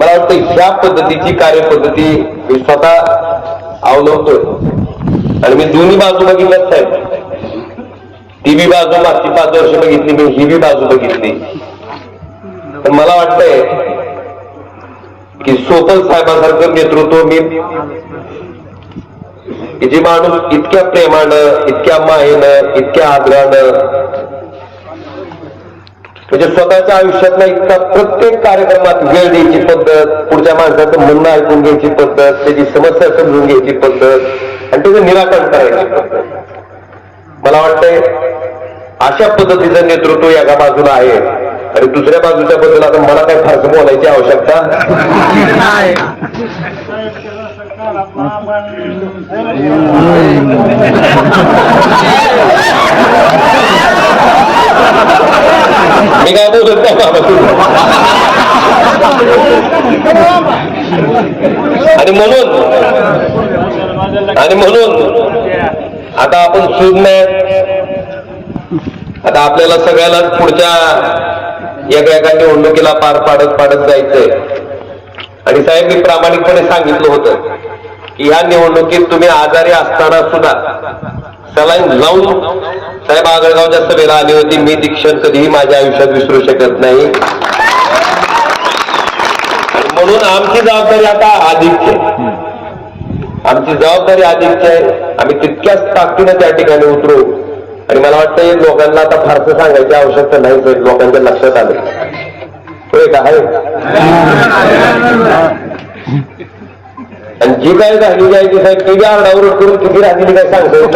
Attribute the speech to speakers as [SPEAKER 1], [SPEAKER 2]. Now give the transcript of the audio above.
[SPEAKER 1] मला वाटतं ह्या पद्धतीची कार्यपद्धती मी स्वतः अवलंबतोय. आणि मी दोन्ही बाजू बघितल्यात साहेब. ती बी बाजू मागची पाच वर्ष बघितली मी ही बी बाजू बघितली. तर मला वाटतंय की सोपल साहेबासारखं नेतृत्व मी जे माणूस इतक्या प्रेमानं इतक्या मायेनं इतक्या आदरानं म्हणजे स्वतःच्या आयुष्यातला इतका प्रत्येक कार्यक्रमात वेळ द्यायची पद्धत पुढच्या माणसाचं म्हणणं ऐकून घ्यायची पद्धत त्याची समस्या समजून घ्यायची पद्धत आणि त्याचं निराकरण करायची पद्धत. मला वाटतंय अशा पद्धतीचं नेतृत्व एका बाजूला आहे. आणि दुसऱ्या बाजूच्या बद्दल आता मला काही फारसं बोलायची आवश्यकता मी काय बोलत नाही बाबा. आणि म्हणून आणि म्हणून आता आपण शोधण्यात आता आपल्याला सगळ्यालाच पुढच्या एका एका निवडणुकीला पार पाडत पाडत जायचंय. आणि साहेब मी प्रामाणिकपणे सांगितलं होतं की ह्या निवडणुकीत तुम्ही आजारी असताना सुद्धा सलाईन लावून साहेब आगळगावच्या सभेला आली होती. मी दीक्षण कधीही माझ्या आयुष्यात विसरू शकत नाही. म्हणून आमची जबाबदारी आता अधिकची आहे. आमची जबाबदारी अधिकची आहे. आम्ही तितक्याच ताकदीनं त्या ठिकाणी उतरू. आणि मला वाटतं हे लोकांना आता फारसं सांगायची आवश्यकता नाही लोकांच्या लक्षात आलं. होय का आहे. आणि जी काय राहिली जायची साहेब ती आरडाओरड करून किती राहिलेली काय सांगतो